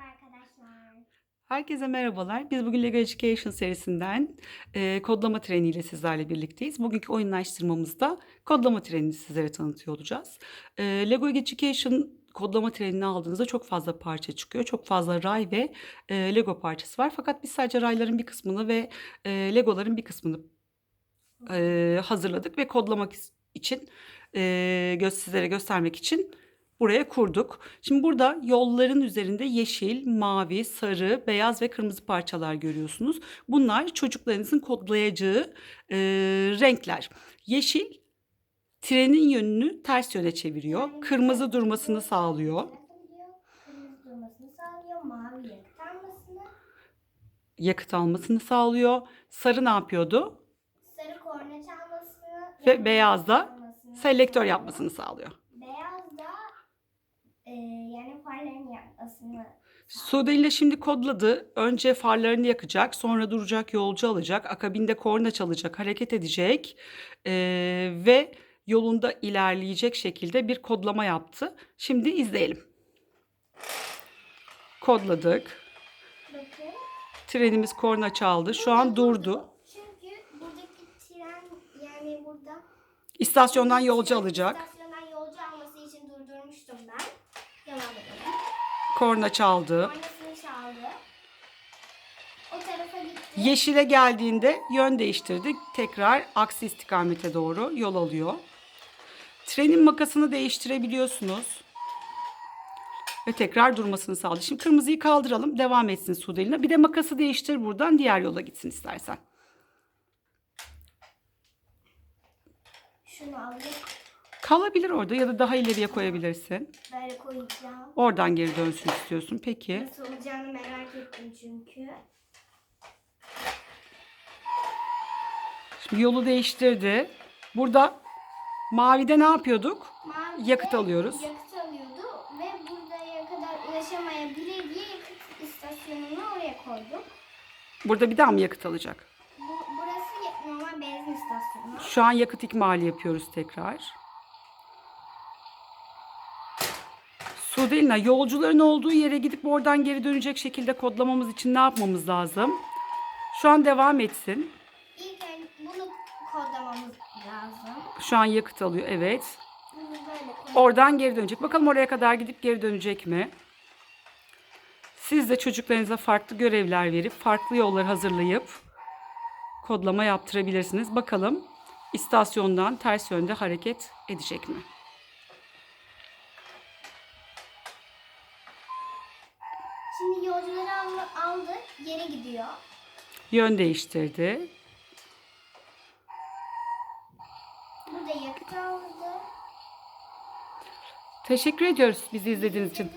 Arkadaşlar. Herkese merhabalar. Biz bugün Lego Education serisinden e, kodlama treniyle sizlerle birlikteyiz. Bugünkü oyunlaştırmamızda kodlama trenini sizlere tanıtıyor olacağız. E, Lego Education kodlama trenini aldığınızda çok fazla parça çıkıyor. Çok fazla ray ve e, Lego parçası var. Fakat biz sadece rayların bir kısmını ve e, Legoların bir kısmını e, hazırladık ve kodlamak için e, gö- sizlere göstermek için buraya kurduk. Şimdi burada yolların üzerinde yeşil, mavi, sarı, beyaz ve kırmızı parçalar görüyorsunuz. Bunlar çocuklarınızın kodlayacağı e, renkler. Yeşil trenin yönünü ters yöne çeviriyor. Kırmızı durmasını sağlıyor. Yakıt almasını. Yakıt almasını sağlıyor. Sarı ne yapıyordu? Sarı korna çalmasını. Ve beyaz da Selektör yapmasını sağlıyor. E, yani farlarını yapmasını. Sude ile şimdi kodladı. Önce farlarını yakacak, sonra duracak, yolcu alacak, akabinde korna çalacak, hareket edecek eee, ve yolunda ilerleyecek şekilde bir kodlama yaptı. Şimdi izleyelim. Kodladık. Bakın. Trenimiz korna çaldı. Şu an durdu. Çünkü buradaki tren yani burada İstasyondan yolcu alacak. İstasyondan yolcu alması için durdurmuştum ben. Devam edelim. Korna çaldı. Kornasını çaldı. O tarafa gitti. Yeşile geldiğinde yön değiştirdik. Tekrar aksi istikamete doğru yol alıyor. Trenin makasını değiştirebiliyorsunuz. Ve tekrar durmasını sağladı. Şimdi kırmızıyı kaldıralım. Devam etsin Sudeline. Bir de makası değiştir buradan. Diğer yola gitsin istersen. Şunu alıp Kalabilir orada ya da daha ileriye koyabilirsin. böyle koyacağım. Oradan geri dönsün istiyorsun. Peki. Nasıl olacağını merak ettim çünkü. Şimdi yolu değiştirdi. Burada mavide ne yapıyorduk? Mavi Yakıt alıyoruz. Yakıt alıyordu ve buraya kadar ulaşamayabilir diye yakıt istasyonunu oraya koyduk. Burada bir daha mı yakıt alacak? Bu, burası normal benzin istasyonu. Şu an yakıt ikmali yapıyoruz tekrar. Sudelina yolcuların olduğu yere gidip oradan geri dönecek şekilde kodlamamız için ne yapmamız lazım? Şu an devam etsin. İlk önce bunu kodlamamız lazım. Şu an yakıt alıyor evet. Bunu böyle koy. Oradan geri dönecek. Bakalım oraya kadar gidip geri dönecek mi? Siz de çocuklarınıza farklı görevler verip farklı yollar hazırlayıp kodlama yaptırabilirsiniz. Bakalım istasyondan ters yönde hareket edecek mi? Şimdi yolcuları al- aldı, geri gidiyor. Yön değiştirdi. Burada yakıt aldı. Teşekkür ediyoruz bizi izlediğiniz için.